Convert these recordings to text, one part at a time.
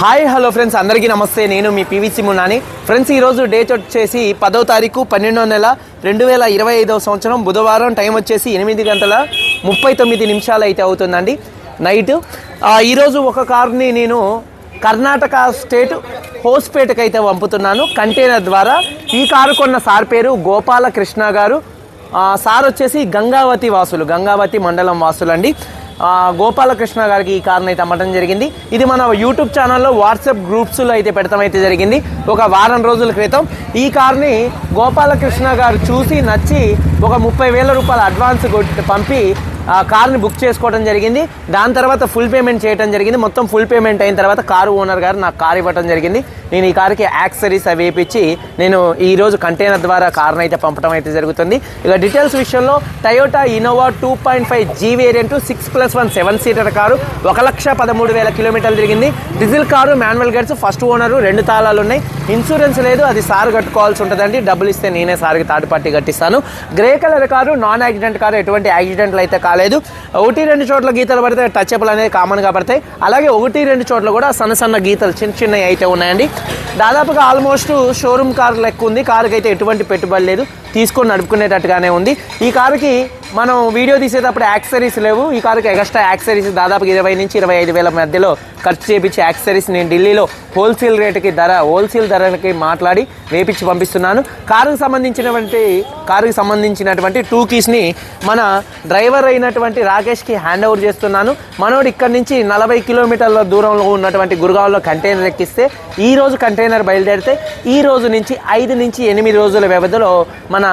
Hi hello friends అందరికీ నమస్తే. నేను మీ పీవీసీ మున్నాని ఫ్రెండ్స్ ఈరోజు డేట్ వచ్చేసి పదో తారీఖు పన్నెండో నెల రెండు వేల ఇరవై ఐదవ సంవత్సరం బుధవారం. టైం వచ్చేసి ఎనిమిది గంటల ముప్పై తొమ్మిది నిమిషాలు అయితే అవుతుందండి నైట్. ఈరోజు ఒక కార్ని నేను కర్ణాటక స్టేట్ హోస్పేటకి అయితే పంపుతున్నాను. కంటైనర్ ద్వారా ఈ కారు కొన్న సార్ పేరు గోపాలకృష్ణ గారు. సార్ వచ్చేసి గంగావతి వాసులు గంగావతి మండలం వాసులు అండి గోపాలకృష్ణ గారికి ఈ కార్ని అయితే అమ్మటం జరిగింది. ఇది మన యూట్యూబ్ ఛానల్లో వాట్సాప్ గ్రూప్స్లో అయితే పెడతాం అయితే జరిగింది. ఒక వారం రోజుల క్రితం ఈ కార్ని గోపాలకృష్ణ గారు చూసి నచ్చి ఒక ముప్పై వేల రూపాయల అడ్వాన్స్ కొట్టి పంపి కార్ని బుక్ చేసుకోవడం జరిగింది. దాని తర్వాత ఫుల్ పేమెంట్ చేయడం జరిగింది. మొత్తం ఫుల్ పేమెంట్ అయిన తర్వాత కారు ఓనర్ గారు నాకు కారు ఇవ్వడం జరిగింది. నేను ఈ కార్కి యాక్సరీస్ అవి వేపించి నేను ఈరోజు కంటైనర్ ద్వారా కార్ని అయితే పంపడం అయితే జరుగుతుంది. ఇక డీటెయిల్స్ విషయంలో Toyota Innova two point five G variant six plus one seven seater car ఒక లక్ష పదమూడు వేల కిలోమీటర్లు తిరిగింది. Diesel car manual gates first owner రెండు తాళాలు ఉన్నాయి. ఇన్సూరెన్స్ లేదు అది సార్ కట్టుకోవాల్సి ఉంటుందండి. డబ్బులు ఇస్తే నేనే సార్కి third party కట్టిస్తాను. Grey colour car non accident car ఎటువంటి యాక్సిడెంట్లు అయితే కాలేదు. ఒకటి రెండు చోట్ల గీతలు పడితే టచ్ అప్లు అనేది కామన్గా పడతాయి. అలాగే ఒకటి రెండు చోట్ల కూడా సన్న సన్న గీతలు చిన్న చిన్నవి అయితే ఉన్నాయండి. దాదాపుగా ఆల్మోస్ట్ షోరూమ్ కార్ లెక్క ఉంది. కారుకి అయితే ఎటువంటి పెట్టుబడి లేదు. తీసుకొని నడుపుకునేటట్టుగానే ఉంది. ఈ కారుకి మనం వీడియో తీసేటప్పుడు యాక్సరీస్ లేవు. ఈ కారుకి ఎక్స్ట్రా యాక్సరీస్ దాదాపు ఇరవై నుంచి ఇరవై ఐదు వేల మధ్యలో ఖర్చు చేపించి యాక్సరీస్ నేను ఢిల్లీలో హోల్సేల్ రేటుకి ధర హోల్సేల్ ధరలకి మాట్లాడి వేపించి పంపిస్తున్నాను. కారుకు సంబంధించినటువంటి కారుకి సంబంధించినటువంటి టూ కీస్ని మన డ్రైవర్ అయినటువంటి రాకేష్కి హ్యాండ్ ఓవర్ చేస్తున్నాను. మనోడు ఇక్కడ నుంచి నలభై కిలోమీటర్ల దూరంలో ఉన్నటువంటి గురుగావ్లో కంటైనర్ ఎక్కిస్తే ఈ రోజు కంటైనర్ బయలుదేరితే ఈ రోజు నుంచి ఐదు నుంచి ఎనిమిది రోజుల వ్యవధిలో మన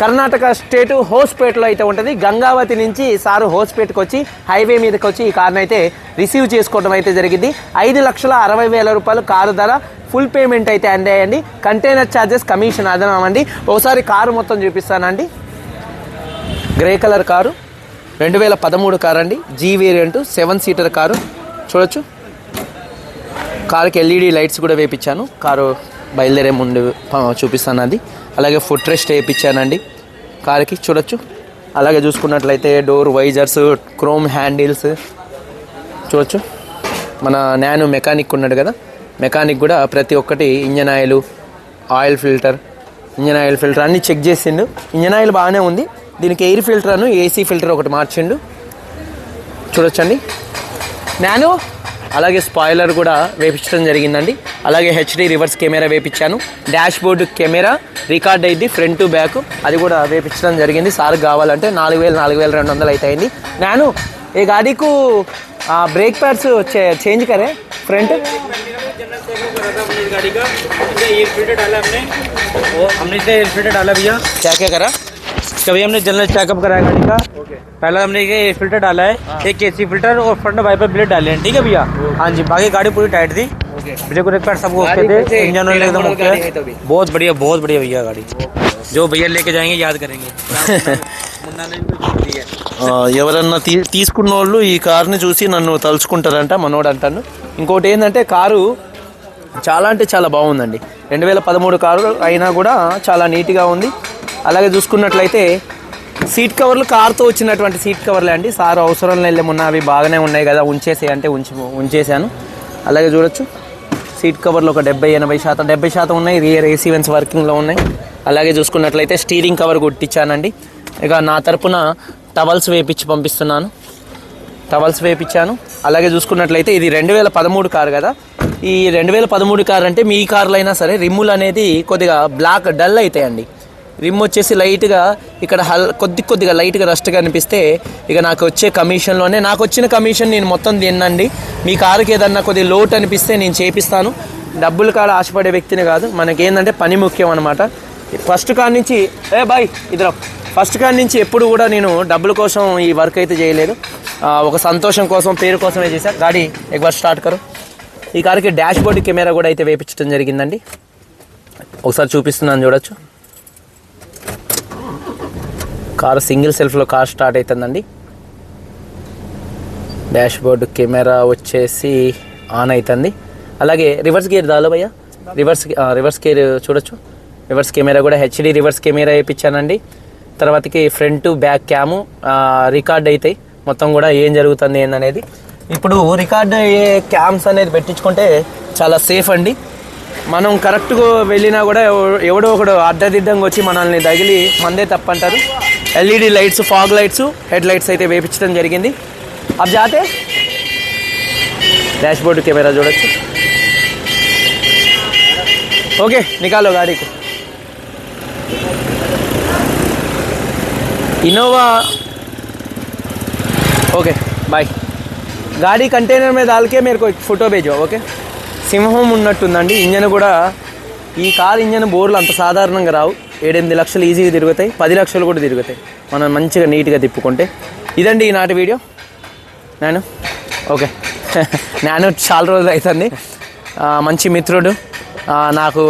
కర్ణాటక స్టేట్ హోస్పేట్లో అయితే ఉంటుంది. గంగావతి నుంచి సారు హోస్పేట్కి వచ్చి హైవే మీదకి వచ్చి ఈ కార్ని అయితే రిసీవ్ చేసుకోవడం అయితే జరిగింది. ఐదు లక్షల అరవై వేల రూపాయలు కారు ధర ఫుల్ పేమెంట్ అయితే అందాయండి. కంటైనర్ ఛార్జెస్ కమిషన్ అదనమండి. ఒకసారి కారు మొత్తం చూపిస్తానండి. గ్రే కలర్ కారు రెండు వేల పదమూడు కారు అండి G variant seven seater car. చూడొచ్చు. కారుకి ఎల్ఈడి లైట్స్ కూడా వేపించాను కారు బయలుదేరే ముందు చూపిస్తాను అది అలాగే ఫుట్ రెస్ట్ వేయించానండి కారుకి చూడొచ్చు. అలాగే చూసుకున్నట్లయితే డోర్ వైజర్స్ క్రోమ్ హ్యాండిల్స్ చూడొచ్చు. మన నాను మెకానిక్ ఉన్నాడు కదా. మెకానిక్ కూడా ప్రతి ఒక్కటి engine oil oil filter engine oil filter అన్నీ చెక్ చేసిండు. ఇంజన్ ఆయిల్ బాగానే ఉంది. దీనికి ఎయిర్ ఫిల్టర్ అను ఏసీ ఫిల్టర్ ఒకటి మార్చిండు. చూడొచ్చండి. నేను! అలాగే స్పాయిలర్ కూడా వేపించడం జరిగిందండి అలాగే హెచ్డి రివర్స్ కెమెరా వేపించాను డాష్ బోర్డు కెమెరా రికార్డ్ అయింది ఫ్రంట్ టు బ్యాక్ అది కూడా వేపించడం జరిగింది సార్ కావాలంటే నాలుగు వేలు నాలుగు వేల రెండు వందలు అయితే అయింది నేను ఈ గాడీకు బ్రేక్ ప్యాడ్స్ చేంజ్ కరే ఫ్రంట్ गाड़ी का इसमें एयर फिल्टर डाला हमने और हमने इसमें एयर फिल्टर डाला भैया क्या क्या करा कभी हमने जनरल चेकअप कराया गाड़ी का पहला हमने ये एयर फिल्टर डाला है एक एसी फिल्टर और फ्रंट वाइपर ब्लेड डाले हैं ठीक है भैया हाँ जी बाकी गाड़ी पूरी टाइट थी ब्रेक ब्रेक पैड सबको ओके थे इंजन ऑयल एकदम ओके है बहुत बढ़िया बहुत बढ़िया भैया गाड़ी जो भैया लेके जाएंगे याद करेंगे मुन्ना ने भी कुछ दी है ఆ, ఎవరన్నా తీ తీసుకున్న వాళ్ళు ఈ కార్ని చూసి నన్ను తలుచుకుంటారంట మనోడు అంటాను ఇంకోటి ఏంటంటే కారు చాలా అంటే చాలా బాగుందండి రెండు వేల పదమూడు కారు అయినా కూడా చాలా నీట్గా ఉంది అలాగే చూసుకున్నట్లయితే సీట్ కవర్లు కార్తో వచ్చినటువంటి సీట్ కవర్లే అండి. సార్ అవసరం లేదు అవి బాగానే ఉన్నాయి కదా ఉంచేసే అంటే ఉంచి ఉంచేసాను అలాగే చూడొచ్చు. సీట్ కవర్లు ఒక డెబ్బై ఎనభై శాతం డెబ్బై శాతం ఉన్నాయి. రియర్ ఏసీ వెన్స్ వర్కింగ్లో ఉన్నాయి. అలాగే చూసుకున్నట్లయితే స్టీరింగ్ కవర్ కొట్టించానండి. ఇక నా తరపున టవల్స్ వేపించి పంపిస్తున్నాను. టవల్స్ వేపించాను అలాగే చూసుకున్నట్లయితే ఇది రెండు వేల పదమూడు కారు కదా. ఈ రెండు వేల పదమూడు కార్ అంటే మీ కార్లు అయినా సరే రిమ్ములు అనేది కొద్దిగా బ్లాక్ డల్ అవుతాయండి రిమ్ వచ్చేసి లైట్గా ఇక్కడ హల్ కొద్ది కొద్దిగా లైట్గా రష్ట్గా అనిపిస్తే ఇక నాకు వచ్చే కమిషన్లోనే నాకు వచ్చిన కమిషన్ నేను మొత్తం తిన్నండి. మీ కారుకి ఏదన్నా కొద్దిగా లోటు అనిపిస్తే నేను చేపిస్తాను. డబ్బులు కాడ ఆశపడే వ్యక్తిని కాదు మనకి ఏంటంటే పని ముఖ్యం అనమాట ఫస్ట్ కాడ నుంచి ఏ బాయ్ ఇద్దరు ఫస్ట్ కాడ నుంచి ఎప్పుడు కూడా నేను డబ్బుల కోసం ఈ వర్క్ అయితే చేయలేదు. ఒక సంతోషం కోసం పేరు కోసమే చేశా. గాడి ఎగ్వర్ స్టార్ట్ కరు. ఈ కారుకి డాష్ బోర్డ్ కెమెరా కూడా అయితే వేపించడం జరిగిందండి. ఒకసారి చూపిస్తున్నాను చూడొచ్చు. కారు సింగిల్ సెల్ఫ్లో కార్ స్టార్ట్ అవుతుందండి డాష్ బోర్డు కెమెరా వచ్చేసి ఆన్ అవుతుంది అలాగే రివర్స్ గేర్ దాలోభయ్య రివర్స్ రివర్స్ గేర్ చూడొచ్చు. రివర్స్ కెమెరా కూడా హెచ్డి రివర్స్ కెమెరా వేయించానండి తర్వాతకి ఫ్రంట్ బ్యాక్ క్యాము రికార్డ్ అవుతాయి మొత్తం కూడా ఏం జరుగుతుంది ఏందనేది. ఇప్పుడు రికార్డ్ అయ్యే క్యామ్స్ అనేది పెట్టించుకుంటే చాలా సేఫ్ అండి. మనం కరెక్ట్గా వెళ్ళినా కూడా ఎవడో ఒకడు అడ్డదిడ్డంగా వచ్చి మనల్ని తగిలి మందే తప్పంటారు. LED lights fog lights head lights అయితే వేపించడం జరిగింది అవి జాతే డాష్ బోర్డు కెమెరా చూడొచ్చు okay Niccolo గాడీకి Innova okay bye గాడి కంటైనర్ మీద దాల్కే మీరు ఒక ఫోటో भेजो ఓకే సింహం ఉన్నట్టుందండి ఇంజన్ కూడా ఈ కారు ఇంజన్ బోర్లు అంత సాధారణంగా రావు. ఏడెనిమిది లక్షలు ఈజీగా తిరుగుతాయి పది లక్షలు కూడా తిరుగుతాయి. మనం మంచిగా నీట్గా తిప్పుకుంటే. ఇదండి ఈనాటి వీడియో. నేను ఓకే. నేను చాలా రోజులు అవుతుంది. మంచి మిత్రుడు. నాకు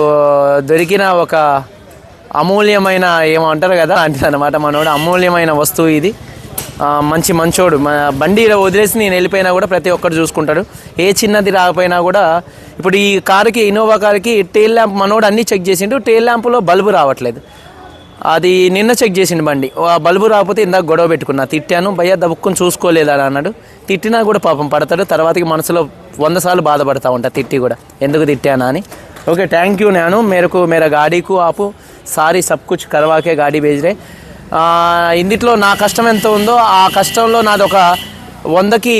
దొరికిన ఒక అమూల్యమైన ఏమో అంటారు కదా అంటే అనమాట మనోడు అమూల్యమైన వస్తువు ఇది. మంచి మంచోడు. మన బండి వదిలేసి నేను వెళ్ళిపోయినా కూడా ప్రతి ఒక్కరు చూసుకుంటాడు. ఏ చిన్నది రాకపోయినా కూడా ఇప్పుడు ఈ కారుకి ఇన్నోవా కారుకి టెయిల్ ల్యాంప్ మనోడు అన్నీ చెక్ చేసిండు. టెయిల్ ల్యాంపులో బల్బు రావట్లేదు. అది నిన్న చెక్ చేసిండు బండి. ఆ బల్బు రాకపోతే ఇందాక గొడవ పెట్టుకున్నా. తిట్టాను. భయ దబ్బుకొని చూసుకోలేదు అని అన్నాడు. తిట్టినా కూడా పాపం పడతాడు. తర్వాతకి మనసులో వంద సార్లు బాధపడతా ఉంటా తిట్టి కూడా. ఎందుకు తిట్టానా అని. ఓకే థ్యాంక్ యూ నేను. మేరకు మేర గాడీకు ఆపు. సారీ సబ్ కుచ్ కర్వాకే గాడీ బేజ్రే. ఇందిట్లో నా కష్టం ఎంత ఉందో ఆ కష్టంలో నాది ఒక వందకి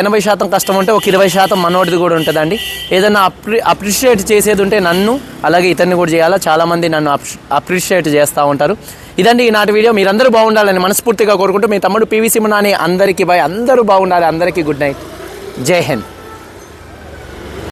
ఎనభై శాతం కష్టం ఉంటే ఒక ఇరవై శాతం మనోడిది కూడా ఉంటుందండి. ఏదైనా అప్రి అప్రిషియేట్ చేసేది ఉంటే నన్ను అలాగే ఇతన్ని కూడా చేయాలా? చాలామంది నన్ను అప్రిషియేట్ చేస్తూ ఉంటారు. ఇదండి ఈనాటి వీడియో. మీరందరూ బాగుండాలని మనస్ఫూర్తిగా కోరుకుంటూ మీ తమ్ముడు పీవీసీ నాని అందరికీ బాయ్ అందరూ బాగుండాలి. అందరికీ గుడ్ నైట్. జై హింద్.